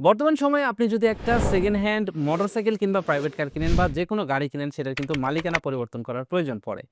বর্তমান সময়ে আপনি যদি একটা সেকেন্ড হ্যান্ড মোটরসাইকেল কিংবা প্রাইভেট কার কিনেন বা যে কোনো গাড়ি কিনেন, সেটার কিন্তু মালিকানা পরিবর্তন করার প্রয়োজন পড়ে।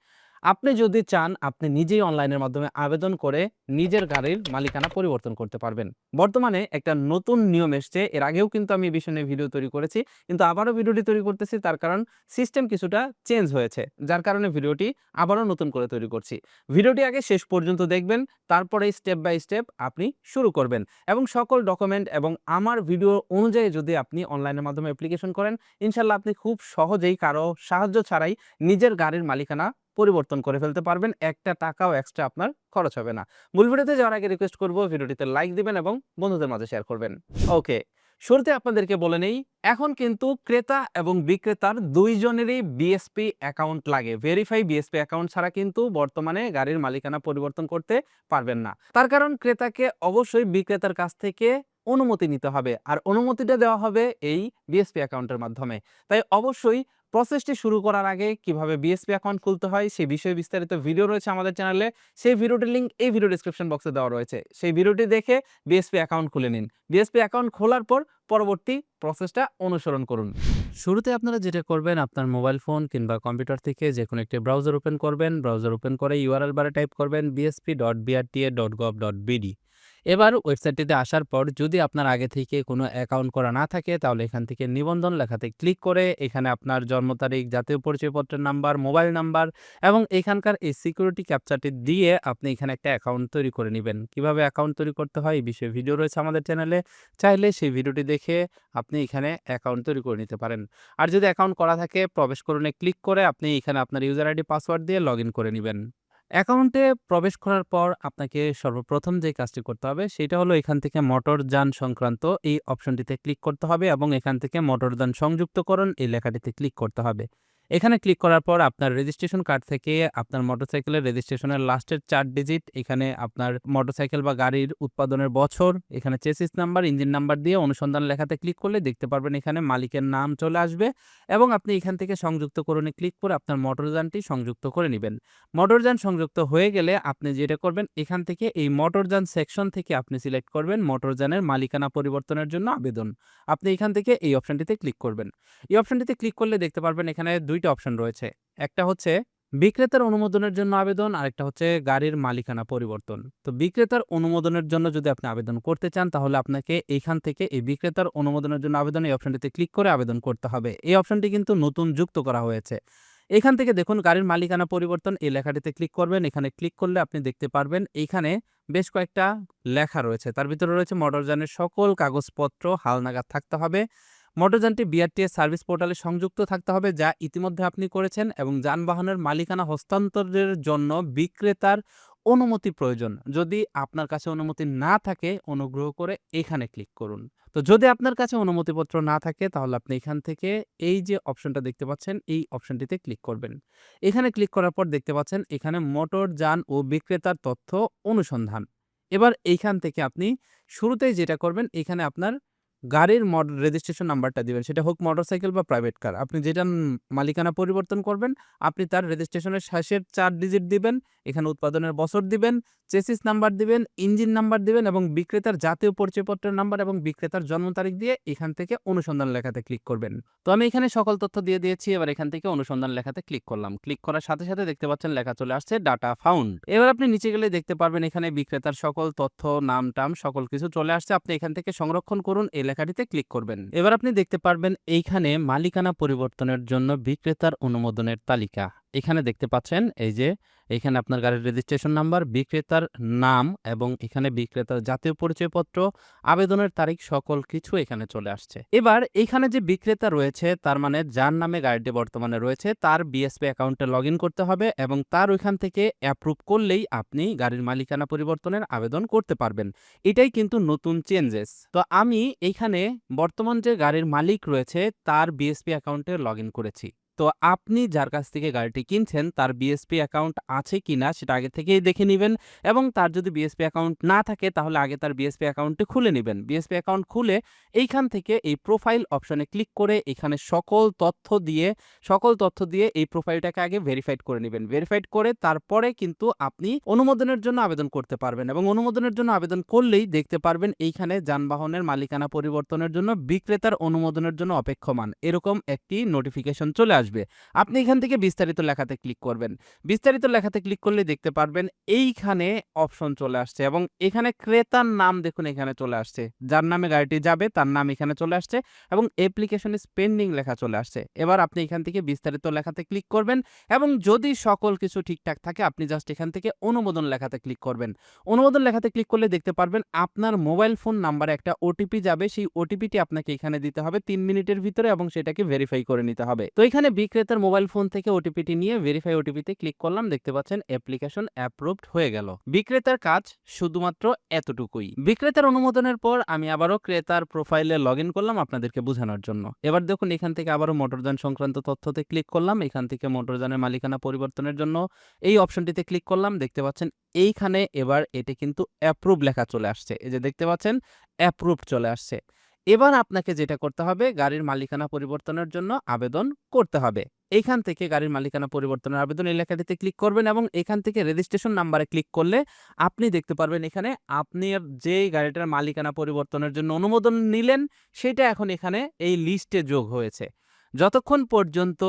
আপনি যদি চান, আপনি নিজেই অনলাইনের মাধ্যমে আবেদন করে নিজের গাড়ির মালিকানা পরিবর্তন করতে পারবেন। বর্তমানে একটা নতুন নিয়ম এসছে, এর আগেও কিন্তু আমি এই বিষয় ভিডিও তৈরি করেছি, কিন্তু আবারও ভিডিওটি তৈরি করতেছি, তার কারণ সিস্টেম কিছুটা চেঞ্জ হয়েছে, যার কারণে ভিডিওটি আবারও নতুন করে তৈরি করছি। ভিডিওটি আগে শেষ পর্যন্ত দেখবেন, তারপরে স্টেপ বাই স্টেপ আপনি শুরু করবেন এবং সকল ডকুমেন্ট এবং আমার ভিডিও অনুযায়ী যদি আপনি অনলাইনের মাধ্যমে অ্যাপ্লিকেশন করেন, ইনশাল্লাহ আপনি খুব সহজেই কারও সাহায্য ছাড়াই নিজের গাড়ির মালিকানা পরিবর্তন করে ফেলতে পারবেন। একটা টাকাও এক্সট্রা আপনার খরচ হবে না। মূল ভিডিওতে যাওয়ার আগে রিকোয়েস্ট করব, ভিডিওটিতে লাইক দিবেন এবং বন্ধুদের মাঝে শেয়ার করবেন। ওকে শুরুতে আপনাদেরকে বলে নেই, এখন কিন্তু ক্রেতা এবং বিক্রেতার দুইজনেরই বিএসপি অ্যাকাউন্ট লাগে। ভেরিফাই বিএসপি অ্যাকাউন্ট ছাড়া কিন্তু বর্তমানে গাড়ির মালিকানা পরিবর্তন করতে পারবেন না। তার কারণ ক্রেতাকে অবশ্যই বিক্রেতার কাছ থেকে অনুমতি নিতে হবে। আর অনুমতিটা দেওয়া হবে এই বিএসপি অ্যাকাউন্টের মাধ্যমে। তাই অবশ্যই প্রসেসটি শুরু করার আগে কীভাবে বিএসপি অ্যাকাউন্ট খুলতে হয় সেই বিষয়ে বিস্তারিত ভিডিও রয়েছে আমাদের চ্যানেলে। সেই ভিডিওটির লিঙ্ক এই ভিডিও ডিসক্রিপশন বক্সে দেওয়া রয়েছে। সেই ভিডিওটি দেখে বিএসপি অ্যাকাউন্ট খুলে নিন। বিএসপি অ্যাকাউন্ট খোলার পর পরবর্তী প্রসেসটা অনুসরণ করুন। শুরুতে আপনারা যেটা করবেন, আপনার মোবাইল ফোন কিংবা কম্পিউটার থেকে যে কোনো একটি ব্রাউজার ওপেন করবেন। ব্রাউজার ওপেন করে ইউআরএল বারে টাইপ করবেন BSP dot BRTA dot gov dot BD এবার ওয়েবসাইটটিতে আসার পর যদি আপনার আগে থেকে কোনো অ্যাকাউন্ট করা না থাকে, তাহলে এখান থেকে নিবন্ধন লেখাতে ক্লিক করে এখানে আপনার জন্ম তারিখ, জাতীয় পরিচয়পত্রের নাম্বার, মোবাইল নাম্বার এবং এখানকার এই সিকিউরিটি ক্যাপচারটি দিয়ে আপনি এখানে একটা অ্যাকাউন্ট তৈরি করে নেবেন। কীভাবে অ্যাকাউন্ট তৈরি করতে হয়? এই বিষয়ে ভিডিও রয়েছে আমাদের চ্যানেলে। চাইলে সেই ভিডিওটি দেখে আপনি এখানে অ্যাকাউন্ট তৈরি করে নিতে পারেন। আর যদি অ্যাকাউন্ট করা থাকে, প্রবেশ করুনে ক্লিক করে আপনি এখানে আপনার ইউজার আইডি, পাসওয়ার্ড দিয়ে লগ করে নেবেন। অ্যাকাউন্টে প্রবেশ করার পর আপনাকে সর্বপ্রথম যে কাজটি করতে হবে, সেটা হলো এখান থেকে মোটর যান সংক্রান্ত এই অপশনটিতে ক্লিক করতে হবে এবং এখান থেকে মোটর যান সংযুক্তকরণ এই লেখাটিতে ক্লিক করতে হবে। এখানে ক্লিক করার পর আপনার রেজিস্ট্রেশন কার্ড থেকে আপনার মোটরসাইকেলের রেজিস্ট্রেশনের লাস্টের চার ডিজিট এখানে আপনার মোটরসাইকেল বা গাড়ির উৎপাদনের বছর, এখানে চেসিস নাম্বার ইঞ্জিন নাম্বার দিয়ে অনুসন্ধান লেখাতে ক্লিক করলে দেখতে পারবেন এখানে মালিকের নাম চলে আসবে এবং আপনি এখান থেকে সংযুক্ত করণে ক্লিক করে আপনার মোটরযানটি সংযুক্ত করে নেবেন। মোটরযান সংযুক্ত হয়ে গেলে আপনি যেটা করবেন, এখান থেকে এই মোটরযান সেকশন থেকে আপনি সিলেক্ট করবেন মোটরযানের মালিকানা পরিবর্তনের জন্য আবেদন। আপনি এখান থেকে এই অপশনটিতে ক্লিক করবেন। এই অপশনটিতে ক্লিক করলে দেখতে পারবেন এখানে দুইটা অপশন রয়েছে। একটা হচ্ছে বিক্রেতার অনুমোদনের জন্য আবেদন, আরেকটা হচ্ছে গাড়ির মালিকানা পরিবর্তন। তো বিক্রেতার অনুমোদনের জন্য যদি আপনি আবেদন করতে চান, তাহলে আপনাকে এইখান থেকে এই বিক্রেতার অনুমোদনের জন্য আবেদন এই অপশনটিতে ক্লিক করে আবেদন করতে হবে। এই অপশনটি কিন্তু নতুন যুক্ত করা হয়েছে। এখান থেকে দেখুন গাড়ির মালিকানা পরিবর্তন, এই লেখাটিতে ক্লিক করবেন। এখানে ক্লিক করলে আপনি দেখতে পারবেন এখানে বেশ কয়েকটা লেখা রয়েছে। তার ভিতরে রয়েছে মোটরযানের সকল কাগজপত্র, হালনাগাদ থাকতে হবে। মোটরযানটি বিআরটিএস সার্ভিস পোর্টালে সংযুক্ত থাকতে হবে, যা ইতিমধ্যে আপনি করেছেন এবং যানবাহনের মালিকানা হস্তান্তরের জন্য বিক্রেতার অনুমতি প্রয়োজন। যদি আপনার কাছে অনুমতি না থাকে, অনুগ্রহ করে এখানে ক্লিক করুন। তো যদি আপনার কাছে অনুমতিপত্র না থাকে, তাহলে আপনি এখান থেকে এই যে অপশনটা দেখতে পাচ্ছেন, এই অপশনটিতে ক্লিক করবেন। এখানে ক্লিক করার পর দেখতে পাচ্ছেন, এখানে মোটর, যান ও বিক্রেতার তথ্য অনুসন্ধান। এবার এইখান থেকে আপনি শুরুতেই যেটা করবেন, এখানে আপনার গাড়ির মড রেজিস্ট্রেশন নাম্বারটা দিবেন। সেটা হোক মোটরসাইকেল বা প্রাইভেট কার আপনি যেটা মালিকানা পরিবর্তন করবেন, আপনি তার রেজিস্ট্রেশনের শেষের চার ডিজিট দিবেন। এখানে উৎপাদনের বছর দিবেন, চেসিস নাম্বার দিবেন, ইঞ্জিন নাম্বার দিবেন এবং বিক্রেতার জাতীয় পরিচয়পত্রের নাম্বার এবং বিক্রেতার জন্ম তারিখ দিয়ে এখান থেকে অনুসন্ধান লেখাতে ক্লিক করবেন। তো আমি এখানে সকল তথ্য দিয়ে দিয়েছি, এবার এখান থেকে অনুসন্ধান লেখাতে ক্লিক করলাম। ক্লিক করার সাথে সাথে দেখতে পাচ্ছেন লেখা চলে আসছে ডাটা ফাউন্ড। এবার আপনি নিচে গেলে দেখতে পারবেন এখানে বিক্রেতার সকল তথ্য, নাম, টাম, সকল কিছু চলে আসছে। আপনি এখান থেকে সংরক্ষণ করুন, এই লেখাটিতে ক্লিক করবেন। এবার আপনি দেখতে পারবেন এইখানে মালিকানা পরিবর্তনের জন্য বিক্রেতার অনুমোদনের তালিকা। এখানে দেখতে পাচ্ছেন, এই যে এখানে আপনার গাড়ির রেজিস্ট্রেশন নাম্বার বিক্রেতার নাম এবং এখানে বিক্রেতার জাতীয় পরিচয়পত্র, আবেদনের তারিখ, সকল কিছু এখানে চলে আসছে। এবার এখানে যে বিক্রেতা রয়েছে, তার মানে যার নামে গাড়িটি বর্তমানে রয়েছে, তার বিএসপি অ্যাকাউন্টে লগ করতে হবে এবং তার ওইখান থেকে অ্যাপ্রুভ করলেই আপনি গাড়ির মালিকানা পরিবর্তনের আবেদন করতে পারবেন। এটাই কিন্তু নতুন চেঞ্জেস তো আমি এইখানে বর্তমান যে গাড়ির মালিক রয়েছে, তার বিএসপি অ্যাকাউন্টে লগ করেছি। তো আপনি যার কাছ থেকে গাড়িটি কিনছেন, তার বিএসপি অ্যাকাউন্ট আছে কি না সেটা আগে থেকেই দেখে নেবেন এবং তার যদি বিএসপি অ্যাকাউন্ট না থাকে, তাহলে আগে তার বিএসপি অ্যাকাউন্টটি খুলে নেবেন। বিএসপি অ্যাকাউন্ট খুলে এইখান থেকে এই প্রোফাইল অপশনে ক্লিক করে এখানে সকল তথ্য দিয়ে, সকল তথ্য দিয়ে এই প্রোফাইলটাকে আগে ভেরিফাইড করে নেবেন। ভেরিফাইড করে তারপরে কিন্তু আপনি অনুমোদনের জন্য আবেদন করতে পারবেন এবং অনুমোদনের জন্য আবেদন করলেই দেখতে পারবেন এইখানে যানবাহনের মালিকানা পরিবর্তনের জন্য বিক্রেতার অনুমোদনের জন্য অপেক্ষমান। এরকম একটি নোটিফিকেশন চলে আসবে। আপনি এখান থেকে বিস্তারিত লেখাতে ক্লিক করবেন। বিস্তারিত লেখাতে ক্লিক করলে দেখতে পারবেন এইখানে অপশন চলে আসছে এবং এখানে ক্রেতার নাম দেখুন এখানে চলে আসছে। যার নামে গাড়িটি যাবে তার নাম এখানে চলে আসছে এবং অ্যাপ্লিকেশন স্পেন্ডিং লেখা চলে আসছে। এবার আপনি এখান থেকে বিস্তারিত লেখাতে ক্লিক করবেন এবং যদি সকল কিছু ঠিকঠাক থাকে আপনি জাস্ট এখান থেকে অনুমোদন লেখাতে ক্লিক করবেন। অনুমোদন লেখাতে ক্লিক করলে দেখতে পারবেন আপনার মোবাইল ফোন নাম্বারে একটা ওটিপি যাবে। সেই ওটিপিটি আপনাকে এখানে দিতে হবে তিন মিনিটের ভিতরে এবং সেটাকে ভেরিফাই করে নিতে হবে। তো এখানে বিক্রেতার মোবাইল ফোন থেকে ওটিপিটি নিয়ে ভেরিফাই ওটিপিতে ক্লিক করলাম। দেখতে পাচ্ছেন অ্যাপ্লিকেশন অ্যাপ্রুভড হয়ে গেল। বিক্রেতার কাজ শুধুমাত্র এতটুকুই। বিক্রেতার অনুমোদনের পর আমি আবারও ক্রেতার প্রোফাইলে লগ করলাম আপনাদেরকে বোঝানোর জন্য। এবার দেখুন, এখান থেকে আবারও মোটরযান সংক্রান্ত তথ্যতে ক্লিক করলাম। এখান থেকে মোটরযানের মালিকানা পরিবর্তনের জন্য এই অপশনটিতে ক্লিক করলাম। দেখতে পাচ্ছেন, এইখানে এবার এটি কিন্তু অ্যাপ্রুভ লেখা চলে আসছে। এই যে দেখতে পাচ্ছেন অ্যাপ্রুভ চলে আসছে। এবার আপনাকে যেটা করতে হবে, গাড়ির মালিকানা পরিবর্তনের জন্য আবেদন করতে হবে। এখান থেকে গাড়ির মালিকানা পরিবর্তনের আবেদন এলাকাটিতে ক্লিক করবেন এবং এখান থেকে রেজিস্ট্রেশন নাম্বারে ক্লিক করলে আপনি দেখতে পারবেন এখানে আপনি যেই গাড়িটার মালিকানা পরিবর্তনের জন্য অনুমোদন নিলেন, সেটা এখন এখানে এই লিস্টে যোগ হয়েছে। যতক্ষণ পর্যন্ত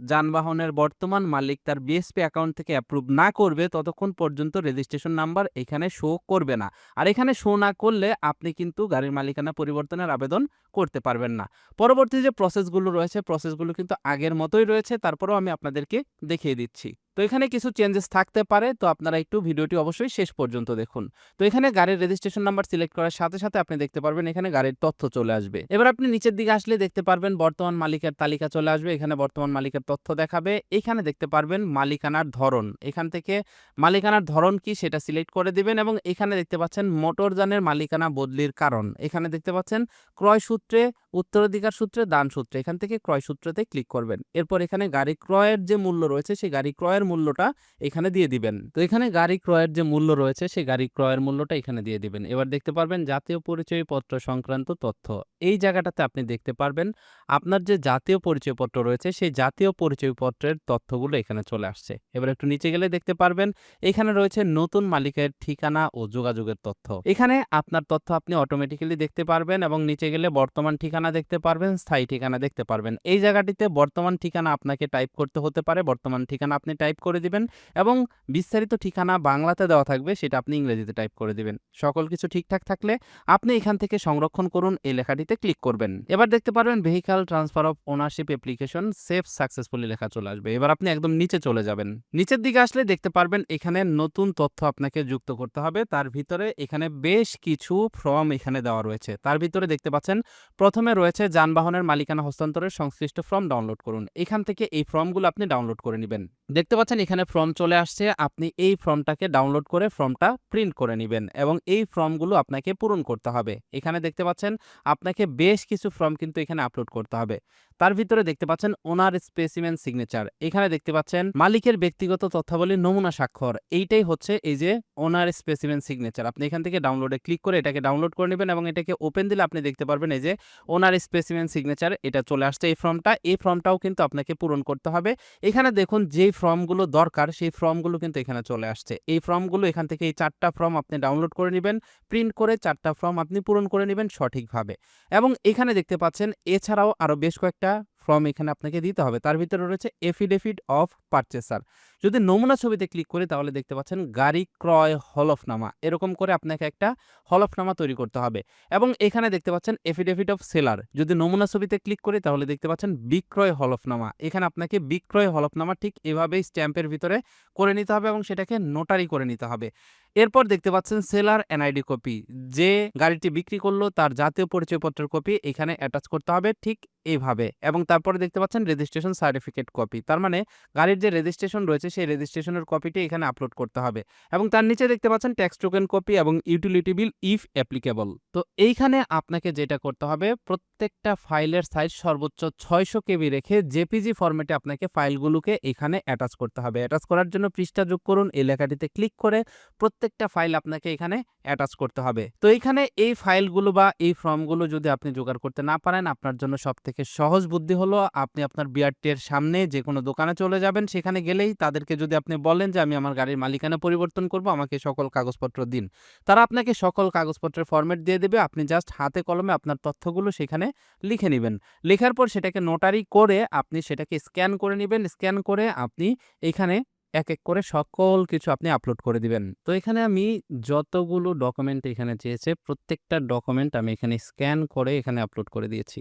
যানবাহনের বর্তমান মালিক তার বিএসপি অ্যাকাউন্ট থেকে অ্যাপ্রুভ না করবে ততক্ষণ পর্যন্ত রেজিস্ট্রেশন নাম্বার এখানে শো করবে না। আর এখানে শো না করলে আপনি কিন্তু গাড়ির মালিকানা পরিবর্তনের আবেদন করতে পারবেন না। পরবর্তী যে প্রসেসগুলো রয়েছে প্রসেসগুলো কিন্তু আগের মতোই রয়েছে, তারপরেও আমি আপনাদেরকে দেখিয়ে দিচ্ছি। তো এখানে কিছু চেঞ্জেস থাকতে পারে, তো আপনারা একটু ভিডিওটি অবশ্যই শেষ পর্যন্ত দেখুন। তো এখানে গাড়ির রেজিস্ট্রেশন নাম্বার সিলেক্ট করার সাথে সাথে আপনি দেখতে পারবেন এখানে গাড়ির তথ্য চলে আসবে। এবার আপনি নিচের দিকে আসলে দেখতে পারবেন বর্তমান মালিকের তালিকা চলে আসবে, এখানে বর্তমান মালিকের তথ্য দেখাবে। এখানে দেখতে পারবেন মালিকানার ধরন, এখান থেকে মালিকানার ধরন কি সেটা সিলেক্ট করে দিবেন এবং এখানে দেখতে পাচ্ছেন মোটরযানের মালিকানা বদলির কারণ। এখানে দেখতে পাচ্ছেন ক্রয় সূত্রে, উত্তরাধিকার সূত্রে, দান সূত্রে, এখান থেকে ক্রয় সূত্রতে ক্লিক করবেন। এরপর এখানে গাড়ি ক্রয়ের যে মূল্য রয়েছে, সেই গাড়ি ক্রয়ের মূল্যটা এখানে দিয়ে দিবেন। তো এখানে গাড়ি ক্রয়ের যে মূল্য রয়েছে, সেই গাড়ি ক্রয়ের মূল্যটা এখানে দিয়ে দিবেন। এবার দেখতে পারবেন জাতীয় পরিচয়পত্র সংক্রান্ত তথ্য। এই জায়গাটাতে আপনি দেখতে পারবেন আপনার যে জাতীয় পরিচয়পত্র রয়েছে, সেই জাতীয় পরিচয়পত্রের তথ্যগুলো এখানে চলে আসছে। এবার একটু নিচে গেলে দেখতে পারবেন এখানে রয়েছে নতুন মালিকের ঠিকানা ও যোগাযোগের তথ্য। এখানে আপনার তথ্য আপনি অটোমেটিক্যালি দেখতে পারবেন এবং নিচে গেলে বর্তমান ঠিকানা দেখতে পারবেন, স্থায়ী ঠিকানা দেখতে পারবেন। এই জায়গাটিতে বর্তমান ঠিকানা আপনাকে টাইপ করতে হতে পারে। বর্তমান ঠিকানা আপনি টাইপ করে দিবেন এবং বিস্তারিত ঠিকানা বাংলাতে দেওয়া থাকবে, সেটা আপনি ইংরেজিতে টাইপ করে দিবেন। সকল কিছু ঠিকঠাক থাকলে আপনি এখান থেকে সংরক্ষণ করুন, এই লেখাটিতে ক্লিক করবেন। এবার দেখতে পারবেন vehicle transfer of ownership application save successfully লেখা চলে আসবে। এবার আপনি একদম নিচে চলে যাবেন। নিচের দিকে আসলে দেখতে পারবেন এখানে নতুন তথ্য আপনাকে যুক্ত করতে হবে। তার ভিতরে এখানে বেশ কিছু ফর্ম এখানে দেওয়া রয়েছে। তার ভিতরে দেখতে পাচ্ছেন, প্রথমে রয়েছে যানবাহনের মালিকানা হস্তান্তরের সংশ্লিষ্ট ফর্ম ডাউনলোড করুন। এখান থেকে এই ফর্মগুলো আপনি ডাউনলোড করে নেবেন। দেখতে পাচ্ছেন, এখানে ফর্ম চলে আসছে। আপনি এই ফর্মটাকে ডাউনলোড করে ফর্মটা প্রিন্ট করে নেবেন এবং এই ফর্মগুলো আপনাকে পূরণ করতে হবে। এখানে দেখতে পাচ্ছেন, আপনাকে বেশ কিছু ফর্ম কিন্তু এখানে আপলোড করতে হবে। তার ভিতরে দেখতে পাচ্ছেন ওনার স্পেসিমেন সিগনেচার এখানে দেখতে পাচ্ছেন, মালিকের ব্যক্তিগত তথ্যাবলী নমুনা স্বাক্ষর। এইটাই হচ্ছে এই যে ওনার স্পেসিমেন সিগনেচার আপনি এখান থেকে ডাউনলোডে ক্লিক করে এটাকে ডাউনলোড করে নেবেন এবং এটাকে ওপেন দিলে আপনি দেখতে পারবেন এই যে ওনার স্পেসিমেন সিগনেচার এটা চলে আসছে এই ফর্মটা এই ফর্মটাও কিন্তু আপনাকে পূরণ করতে হবে। এখানে দেখুন, যেই ফর্মগুলো দরকার, সেই ফর্মগুলো কিন্তু এখানে চলে আসছে। এই ফর্মগুলো এখান থেকে এই চারটা ফর্ম আপনি ডাউনলোড করে নেবেন, প্রিন্ট করে চারটা ফর্ম আপনি পূরণ করে নেবেন সঠিকভাবে। এবং এখানে দেখতে পাচ্ছেন, এছাড়াও আরও বেশ কয়েকটা ফর্ম এখানে আপনাকে দিতে হবে। তার ভিতরে রয়েছে এফিডেভিট অফ পারচেসার যদি নমুনা ছবিতে ক্লিক করি, তাহলে দেখতে পাচ্ছেন গাড়ি ক্রয় হলফনামা। এরকম করে আপনাকে একটা হলফনামা তৈরি করতে হবে। এবং এখানে দেখতে পাচ্ছেন এফিডেভিট অফ সেলার যদি নমুনা ছবিতে ক্লিক করি, তাহলে দেখতে পাচ্ছেন বিক্রয় হলফনামা। এখানে আপনাকে বিক্রয় হলফনামা ঠিক এভাবেই স্ট্যাম্পের ভিতরে করে নিতে হবে এবং সেটাকে নোটারি করে নিতে হবে। এরপর দেখতে পাচ্ছেন সেলার এনআইডি কপি যে গাড়িটি বিক্রি করল, তার জাতীয় পরিচয়পত্রের কপি এখানে অ্যাটাচ করতে হবে ঠিক এইভাবে এবং তার তারপরে দেখতে পাচ্ছেন রেজিস্ট্রেশন সার্টিফিকেট কপি তার মানে গাড়ির যে রেজিস্ট্রেশন রয়েছে, সেই রেজিস্ট্রেশনের কপিটি এখানে আপলোড করতে হবে। এবং তার নিচে দেখতে পাচ্ছেন ট্যাক্স টোকেন কপি এবং ইউটিলিটি বিল ইফ অ্যাপ্লিকেবল তো এইখানে আপনাকে যেটা করতে হবে, প্রত্যেকটা ফাইলের সাইজ সর্বোচ্চ ছয়শো কেবি রেখে জেপিজি ফরম্যাটে আপনাকে ফাইলগুলোকে এখানে অ্যাটাচ করতে হবে। অ্যাটাচ করার জন্য পৃষ্ঠা যোগ করুন, এই লেখাটিতে ক্লিক করে প্রত্যেকটা ফাইল আপনাকে এখানে অ্যাটাচ করতে হবে। তো এইখানে এই ফাইলগুলো বা এই ফর্মগুলো যদি আপনি জোগাড় করতে না পারেন, আপনার জন্য সব থেকে সহজ বুদ্ধি হলো আপনি আপনার বিআরটি এর সামনে যে কোনো দোকানে চলে যাবেন, সেখানে গেলেই তাদেরকে যদি আপনি বলেন যে, আমি আমার গাড়ির মালিকানা পরিবর্তন করব, আমাকে সকল কাগজপত্র দিন। তারা আপনাকে সকল কাগজপত্রের ফরম্যাট দিয়ে দেবে। আপনি জাস্ট হাতে কলমে আপনার তথ্যগুলো সেখানে লিখে নেবেন। লেখার পর সেটাকে নোটারি করে আপনি সেটাকে স্ক্যান করে নেবেন। স্ক্যান করে আপনি এইখানে এক এক করে সকল কিছু আপনি আপলোড করে দিবেন। তো এখানে আমি যতগুলো ডকুমেন্ট এখানে চেয়েছে, প্রত্যেকটা ডকুমেন্ট আমি এখানে স্ক্যান করে এখানে আপলোড করে দিয়েছি।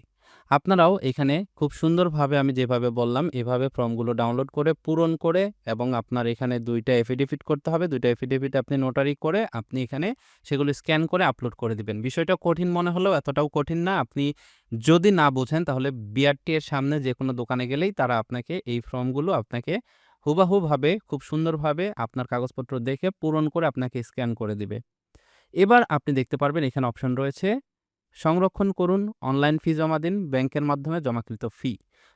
আপনারাও এখানে খুব সুন্দরভাবে আমি যেভাবে বললাম, এভাবে ফর্মগুলো ডাউনলোড করে, পূরণ করে এবং আপনার এখানে দুইটা এফিডেভিট করতে হবে। দুইটা এফিডেভিট আপনি নোটারি করে আপনি এখানে সেগুলো স্ক্যান করে আপলোড করে দিবেন। বিষয়টা কঠিন মনে হলেও এতটাও কঠিন না। আপনি যদি না বোঝেন তাহলে বিআরটি এর সামনে যে কোনো দোকানে গেলেই তারা আপনাকে এই ফর্মগুলো আপনাকে হুবাহুভাবে, খুব সুন্দরভাবে আপনার কাগজপত্র দেখে পূরণ করে আপনাকে স্ক্যান করে দিবে। এবার আপনি দেখতে পারবেন এখানে অপশন রয়েছে সংরক্ষণ করুন অনলাইন ফি জমা দিন ব্যাংকের মাধ্যমে জমাকৃত ফি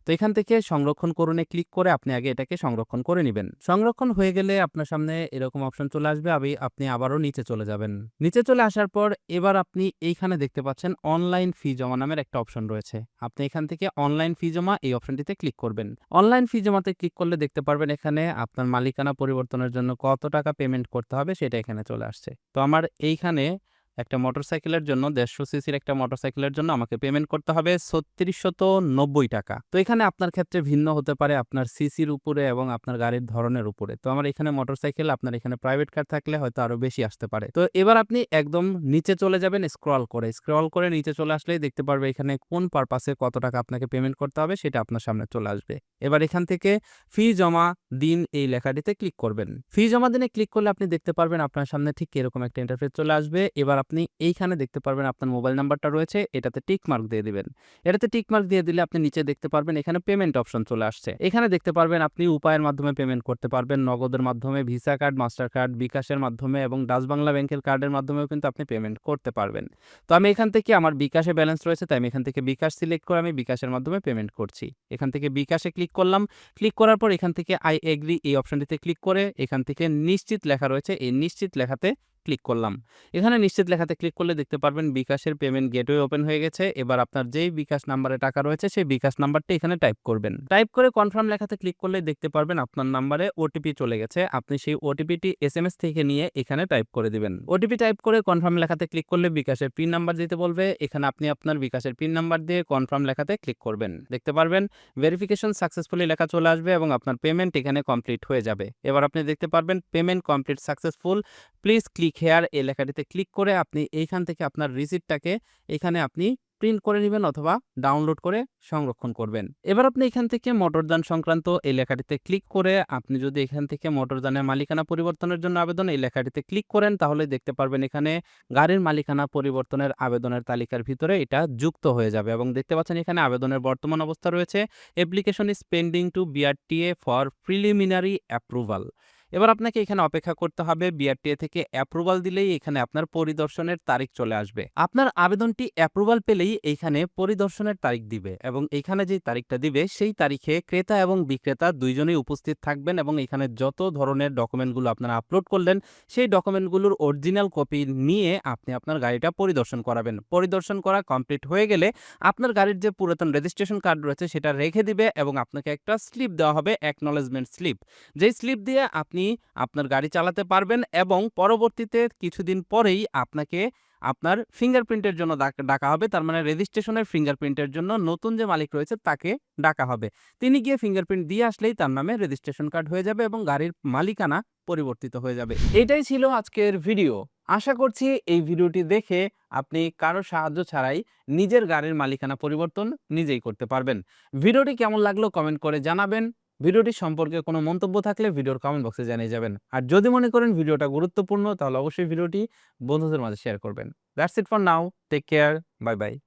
তো এখান থেকে সংরক্ষণ করুনে ক্লিক করে আপনি আগে এটাকে সংরক্ষণ করে নেবেন। সংরক্ষণ হয়ে গেলে আপনার সামনে এরকম অপশন চলে আসবে আমি আপনি আবারও নিচে চলে যাবেন। নিচে চলে আসার পর এবার আপনি এইখানে দেখতে পাচ্ছেন অনলাইন ফি জমা নামের একটা অপশন রয়েছে। আপনি এখান থেকে অনলাইন ফি জমা এই অপশনটিতে ক্লিক করবেন। অনলাইন ফি জমাতে ক্লিক করলে দেখতে পারবেন এখানে আপনার মালিকানা পরিবর্তনের জন্য কত টাকা পেমেন্ট করতে হবে সেটা এখানে চলে আসছে। তো আমার এইখানে একটা মোটরসাইকেলের জন্য, দেড়শো সিসির একটা মোটরসাইকেলের জন্য আমাকে পেমেন্ট করতে হবে ছত্রিশশত নব্বই টাকা। তো এখানে আপনার ক্ষেত্রে ভিন্ন হতে পারে আপনার সিসির উপরে এবং আপনার গাড়ির ধরনের উপরে। তো আমার এখানে মোটরসাইকেল, আপনার এখানে প্রাইভেট কার থাকলে হয়তো আরও বেশি আসতে পারে। তো এবার আপনি একদম নিচে চলে যাবেন স্ক্রল করে। স্ক্রল করে নিচে চলে আসলেই দেখতে পারবে এখানে কোন পারপাসে কত টাকা আপনাকে পেমেন্ট করতে হবে, সেটা আপনার সামনে চলে আসবে। এবার এখান থেকে ফি জমা দিন এই লেখাটিতে ক্লিক করবেন। ফি জমা দিনে ক্লিক করলে আপনি দেখতে পারবেন আপনার সামনে ঠিক এরকম একটা ইন্টারফেস চলে আসবে। এবার আপনি এইখানে দেখতে পারবেন আপনার মোবাইল নাম্বারটা রয়েছে, এটাতে টিক মার্ক দিয়ে দিবেন। এটাতে টিক মার্ক দিয়ে দিলে আপনি নিচে দেখতে পারবেন এখানে পেমেন্ট অপশন চলে আসছে। এখানে দেখতে পারবেন আপনি উপায়ের মাধ্যমে পেমেন্ট করতে পারবেন, নগদের মাধ্যমে, ভিসা কার্ড, মাস্টার কার্ড, বিকাশের মাধ্যমে এবং ডাচ বাংলা ব্যাংকের কার্ডের মাধ্যমেও কিন্তু আপনি পেমেন্ট করতে পারবেন। তো আমি এখান থেকে আমার বিকাশে ব্যালেন্স রয়েছে, তাই আমি এখান থেকে বিকাশ সিলেক্ট করে আমি বিকাশের মাধ্যমে পেমেন্ট করছি। এখান থেকে বিকাশে ক্লিক করলাম, ক্লিক করার পর এখান থেকে আই এগ্রি এই অপশনটিতে ক্লিক করে এখান থেকে নিশ্চিত লেখা রয়েছে, এই নিশ্চিত লেখাতে ক্লিক করলাম। এখানে নিশ্চিত লেখাতে ক্লিক করলে দেখতে পারবেন বিকাশের পেমেন্ট গেটওয়ে ওপেন হয়ে গেছে। এবার আপনার যেই বিকাশ নাম্বারে টাকা রয়েছে, সেই বিকাশ নাম্বারটি এখানে টাইপ করবেন। টাইপ করে কনফার্ম লেখাতে ক্লিক করলে দেখতে পারবেন আপনার নাম্বারে ওটিপি চলে গেছে। আপনি সেই ওটিপিটি এস এম এস থেকে নিয়ে এখানে টাইপ করে দিবেন। ওটিপি টাইপ করে কনফার্ম লেখাতে ক্লিক করলে বিকাশের পিন নাম্বার দিতে বলবে। এখানে আপনি আপনার বিকাশের পিন নাম্বার দিয়ে কনফার্ম লেখাতে ক্লিক করবেন। দেখতে পারবেন ভেরিফিকেশন সাকসেসফুলি লেখা চলে আসবে এবং আপনার পেমেন্ট এখানে কমপ্লিট হয়ে যাবে। এবার আপনি দেখতে পারবেন payment complete successful please click here এই লেখাটিতে ক্লিক করে আপনি এইখান থেকে আপনার রিসিপ্টটাকে এখানে আপনি প্রিন্ট করে নেবেন অথবা ডাউনলোড করে সংরক্ষণ করবেন। এবার আপনি এখান থেকে মোটরযান সংক্রান্ত এই লেখাটিতে ক্লিক করে আপনি যদি এখান থেকে মোটরযানের মালিকানা পরিবর্তনের জন্য আবেদন এই লেখাটিতে ক্লিক করেন, তাহলে দেখতে পারবেন এখানে গাড়ির মালিকানা পরিবর্তনের আবেদনের তালিকার ভিতরে এটা যুক্ত হয়ে যাবে এবং দেখতে পাচ্ছেন এখানে আবেদনের বর্তমান অবস্থা রয়েছে। Application is pending to BRTA for preliminary approval এবার আপনাকে এখানে অপেক্ষা করতে হবে বিআরটিএ থেকে অ্যাপ্রুভাল দিলেই এখানে আপনার পরিদর্শনের তারিখ চলে আসবে। আপনার আবেদনটি অ্যাপ্রুভাল পেলেই এইখানে পরিদর্শনের তারিখ দিবে এবং এইখানে যে তারিখটা দিবে সেই তারিখে ক্রেতা এবং বিক্রেতা দুইজনেই উপস্থিত থাকবেন এবং এখানে যত ধরনের ডকুমেন্টগুলো আপনারা আপলোড করলেন, সেই ডকুমেন্টগুলোর অরিজিনাল কপি নিয়ে আপনি আপনার গাড়িটা পরিদর্শন করাবেন। পরিদর্শন করা কমপ্লিট হয়ে গেলে আপনার গাড়ির যে পুরাতন রেজিস্ট্রেশন কার্ড রয়েছে সেটা রেখে দিবে এবং আপনাকে একটা স্লিপ দেওয়া হবে অ্যাকনলেজমেন্ট স্লিপ যেই স্লিপ দিয়ে আপনি আপনার গাড়ি চালাতে পারবেন এবং পরবর্তীতে কিছুদিন পরেই আপনাকে আপনার ফিঙ্গারপ্রিন্টের জন্য ডাকা হবে। তার মানে রেজিস্ট্রেশনের ফিঙ্গারপ্রিন্টের জন্য নতুন যে মালিক রয়েছে তাকে ডাকা হবে। তিনি গিয়ে ফিঙ্গারপ্রিন্ট দিয়ে আসলেই তার নামে রেজিস্ট্রেশন কার্ড হয়ে যাবে এবং গাড়ির মালিকানা পরিবর্তিত হয়ে যাবে। এটাই ছিল আজকের ভিডিও আশা করছি এই ভিডিওটি দেখে আপনি কারও সাহায্য ছাড়াই নিজের গাড়ির মালিকানা পরিবর্তন নিজেই করতে পারবেন। ভিডিওটি কেমন লাগল কমেন্ট করে জানাবেন। ভিডিওটি সম্পর্কে কোনো মন্তব্য থাকলে ভিডিওর কমেন্ট বক্সে জানিয়ে যাবেন। আর যদি মনে করেন ভিডিওটা গুরুত্বপূর্ণ, তাহলে অবশ্যই ভিডিওটি বন্ধুদের মাঝে শেয়ার করবেন। That's it for now take care bye bye